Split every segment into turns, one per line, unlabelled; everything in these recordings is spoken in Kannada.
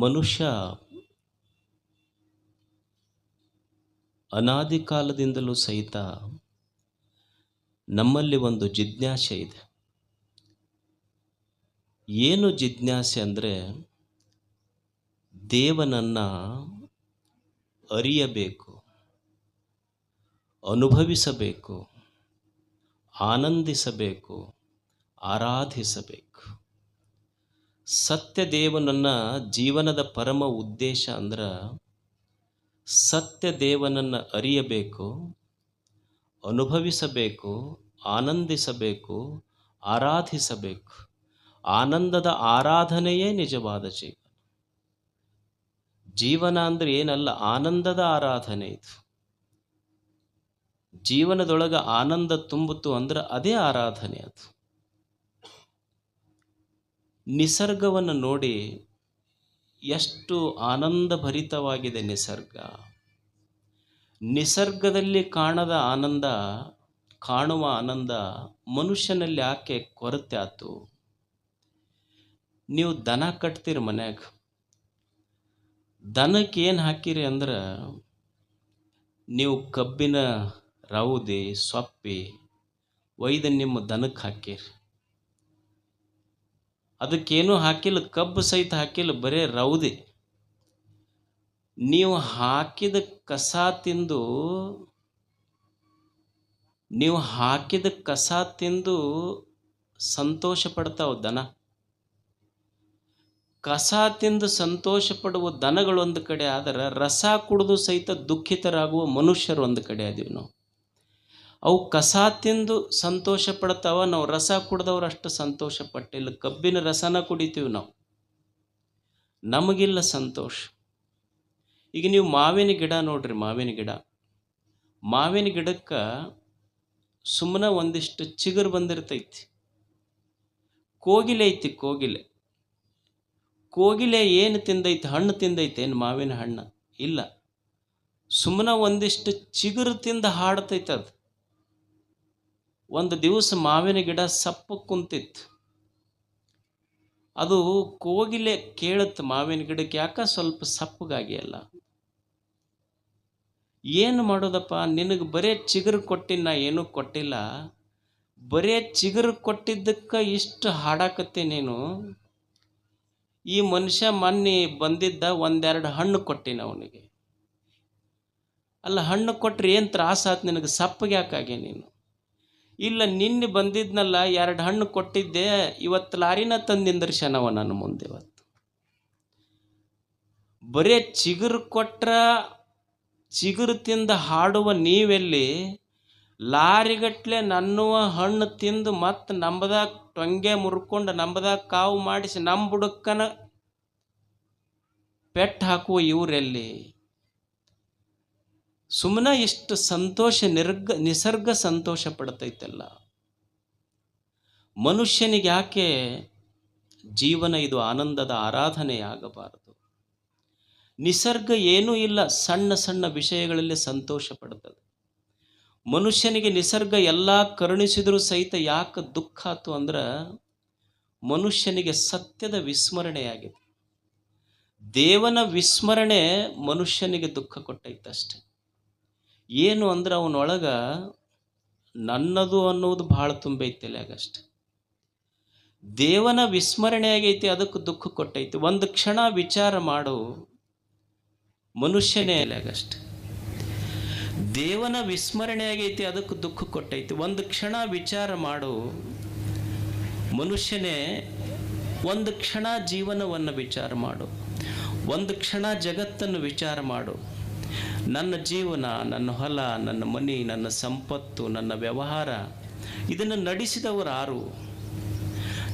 ಮನುಷ್ಯ ಅನಾದಿ ಕಾಲದಿಂದಲೂ ಸಹಿತ ನಮ್ಮಲ್ಲಿ ಒಂದು ಜಿಜ್ಞಾಸೆ ಇದೆ. ಏನು ಜಿಜ್ಞಾಸೆ ಅಂದರೆ ದೇವನನ್ನು ಅರಿಯಬೇಕು, ಅನುಭವಿಸಬೇಕು, ಆನಂದಿಸಬೇಕು, ಆರಾಧಿಸಬೇಕು. ಸತ್ಯ ದೇವನನ್ನ ಜೀವನದ ಪರಮ ಉದ್ದೇಶ ಅಂದ್ರೆ ಸತ್ಯ ದೇವನನ್ನು ಅರಿಯಬೇಕು, ಅನುಭವಿಸಬೇಕು, ಆನಂದಿಸಬೇಕು, ಆರಾಧಿಸಬೇಕು. ಆನಂದದ ಆರಾಧನೆಯೇ ನಿಜವಾದ ಜೀವನ. ಜೀವನ ಅಂದರೆ ಏನಲ್ಲ, ಆನಂದದ ಆರಾಧನೆ ಇದು. ಜೀವನದೊಳಗೆ ಆನಂದ ತುಂಬಿತು ಅಂದ್ರೆ ಅದೇ ಆರಾಧನೆ ಅದು. ನಿಸರ್ಗವನ್ನು ನೋಡಿ ಎಷ್ಟು ಆನಂದಭರಿತವಾಗಿದೆ ನಿಸರ್ಗ. ನಿಸರ್ಗದಲ್ಲಿ ಕಾಣದ ಆನಂದ, ಕಾಣುವ ಆನಂದ ಮನುಷ್ಯನಲ್ಲಿ ಯಾಕೆ ಕೊರತೆ ಆತು ನೀವು ದನ ಕಟ್ತೀರಿ ಮನ್ಯಾಗ. ದನಕ್ಕೆ ಏನು ಹಾಕಿರಿ ಅಂದ್ರೆ ನೀವು ಕಬ್ಬಿನ, ರೌದಿ, ಸೊಪ್ಪಿ, ಒಯ್ದು ನಿಮ್ಮ ದನಕ್ಕೆ ಹಾಕಿರಿ. ಅದಕ್ಕೇನು ಹಾಕಿಲ್ಲ, ಕಬ್ಬು ಸಹಿತ ಹಾಕಿಲ್ಲ, ಬರೇ ರೌದಿ. ನೀವು ಹಾಕಿದ ಕಸ ತಿಂದು, ನೀವು ಹಾಕಿದ ಕಸ ತಿಂದು ಸಂತೋಷ ಪಡ್ತಾವ ದನ. ಕಸ ತಿಂದು ಸಂತೋಷ ಪಡುವ ದನಗಳು ಒಂದು ಕಡೆ ಆದರೆ ರಸ ಕುಡಿದು ಸಹಿತ ದುಃಖಿತರಾಗುವ ಮನುಷ್ಯರು ಒಂದು ಕಡೆ ಆದೀವಿ ನಾವು. ಅವು ಕಸ ತಿಂದು ಸಂತೋಷ ಪಡ್ತಾವ, ನಾವು ರಸ ಕುಡ್ದವ್ರು ಅಷ್ಟು ಸಂತೋಷ ಪಟ್ಟಿಲ್ಲ. ಕಬ್ಬಿನ ರಸನ ಕುಡಿತೀವಿ ನಾವು. ನಮಗಿಲ್ಲ ಸಂತೋಷ. ಈಗ ನೀವು ಮಾವಿನ ಗಿಡ ನೋಡ್ರಿ, ಮಾವಿನ ಗಿಡ. ಮಾವಿನ ಗಿಡಕ್ಕೆ ಸುಮ್ಮನೆ ಒಂದಿಷ್ಟು ಚಿಗುರು ಬಂದಿರ್ತೈತಿ. ಕೋಗಿಲೆ ಐತಿ, ಕೋಗಿಲೆ. ಕೋಗಿಲೆ ಏನು ತಿಂದೈತಿ, ಹಣ್ಣು ತಿಂದೈತೆ, ಏನು ಮಾವಿನ ಹಣ್ಣು? ಇಲ್ಲ. ಸುಮ್ಮನೆ ಒಂದಿಷ್ಟು ಚಿಗುರು ತಿಂದು ಹಾಡ್ತೈತೆ ಅದು. ಒಂದು ದಿವಸ ಮಾವಿನ ಗಿಡ ಸಪ್ಪು ಕುಂತಿತ್ತು. ಅದು ಕೋಗಿಲೆ ಕೇಳತ್ತು ಮಾವಿನ ಗಿಡಕ್ಕೆ, ಯಾಕ ಸ್ವಲ್ಪ ಸಪ್ಪಗಾಗಿಯಲ್ಲ ಏನು ಮಾಡೋದಪ್ಪ, ನಿನಗೆ ಬರೇ ಚಿಗುರು ಕೊಟ್ಟಿನ ಏನೂ ಕೊಟ್ಟಿಲ್ಲ. ಬರೇ ಚಿಗುರು ಕೊಟ್ಟಿದ್ದಕ್ಕೆ ಇಷ್ಟು ಹಾಡಾಕತ್ತೆ ನೀನು. ಈ ಮನುಷ್ಯ ಮೊನ್ನೆ ಬಂದಿದ್ದ ಒಂದೆರಡು ಹಣ್ಣು ಕೊಟ್ಟಿನ ಅವನಿಗೆ. ಅಲ್ಲ, ಹಣ್ಣು ಕೊಟ್ಟರೆ ಏನು ತ್ರಾಸ ಆತು ನಿನಗೆ? ಸಪ್ಪಗೆ ಯಾಕಾಗೆ ನೀನು? ಇಲ್ಲ, ನಿನ್ನೆ ಬಂದಿದ್ನಲ್ಲ, ಎರಡು ಹಣ್ಣು ಕೊಟ್ಟಿದ್ದೆ, ಇವತ್ತು ಲಾರಿನ ತಂದಿಂದರ್ಶನವ ನನ್ನ ಮುಂದೆ ಇವತ್ತು. ಬರೇ ಚಿಗುರು ಕೊಟ್ರ, ಚಿಗುರು ತಿಂದ ಹಾಡುವ ನೀವೆಲ್ಲಿ, ಲಾರಿಗಟ್ಲೆ ನನ್ನುವ ಹಣ್ಣು ತಿಂದು ಮತ್ತೆ ನಂಬದಾಗ ಟೊಂಗೆ ಮುರ್ಕೊಂಡು ನಂಬದಾಗ ಕಾವು ಮಾಡಿಸಿ ನಮ್ಮ ಬುಡಕ್ಕನ ಪೆಟ್ಟು ಹಾಕುವ ಇವರೆಲ್ಲಿ? ಸುಮ್ಮನೆ ಎಷ್ಟು ಸಂತೋಷ ನಿರ್ಗ, ನಿಸರ್ಗ ಸಂತೋಷ ಪಡ್ತೈತಲ್ಲ. ಮನುಷ್ಯನಿಗೆ ಯಾಕೆ ಜೀವನ ಇದು ಆನಂದದ ಆರಾಧನೆಯಾಗಬಾರದು? ನಿಸರ್ಗ ಏನೂ ಇಲ್ಲ, ಸಣ್ಣ ಸಣ್ಣ ವಿಷಯಗಳಲ್ಲಿ ಸಂತೋಷ ಪಡ್ತದೆ. ಮನುಷ್ಯನಿಗೆ ನಿಸರ್ಗ ಎಲ್ಲ ಕರುಣಿಸಿದರೂ ಸಹಿತ ಯಾಕೆ ದುಃಖ ಆತು ಅಂದ್ರೆ ಮನುಷ್ಯನಿಗೆ ಸತ್ಯದ ವಿಸ್ಮರಣೆಯಾಗಿದೆ. ದೇವನ ವಿಸ್ಮರಣೆ ಮನುಷ್ಯನಿಗೆ ದುಃಖ ಕೊಟ್ಟೈತಷ್ಟೆ. ಏನು ಅಂದ್ರೆ ಅವನೊಳಗೆ ನನ್ನದು ಅನ್ನೋದು ಭಾಳ ತುಂಬೈತಿ ಅಷ್ಟೆ ದೇವನ ವಿಸ್ಮರಣೆ ಆಗೈತಿ, ಅದಕ್ಕೆ ದುಃಖ ಕೊಟ್ಟೈತಿ. ಒಂದು ಕ್ಷಣ ವಿಚಾರ ಮಾಡು, ಮನುಷ್ಯನೇ ಅಷ್ಟೆ ದೇವನ ವಿಸ್ಮರಣೆ ಆಗೈತಿ, ಅದಕ್ಕೆ ದುಃಖ ಕೊಟ್ಟೈತಿ. ಒಂದು ಕ್ಷಣ ವಿಚಾರ ಮಾಡು, ಮನುಷ್ಯನೇ ಒಂದು ಕ್ಷಣ ಜೀವನವನ್ನು ವಿಚಾರ ಮಾಡು, ಒಂದು ಕ್ಷಣ ಜಗತ್ತನ್ನು ವಿಚಾರ ಮಾಡು. ನನ್ನ ಜೀವನ, ನನ್ನ ಹೊಲ, ನನ್ನ ಮನೆ, ನನ್ನ ಸಂಪತ್ತು, ನನ್ನ ವ್ಯವಹಾರ, ಇದನ್ನು ನಡೆಸಿದವರು ಯಾರು?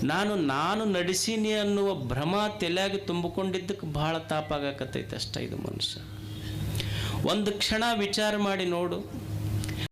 ನಾನು ನಾನು ನಡೆಸೀನಿ ಅನ್ನುವ ಭ್ರಮ ತಲೆಯಾಗಿ ತುಂಬಿಕೊಂಡಿದ್ದಕ್ಕೆ ಭಾಳ ತಾಪಾಗಕತ್ತೈತೆ ಅಷ್ಟ ಇದು ಮನುಷ್ಯ. ಒಂದು ಕ್ಷಣ ವಿಚಾರ ಮಾಡಿ ನೋಡು.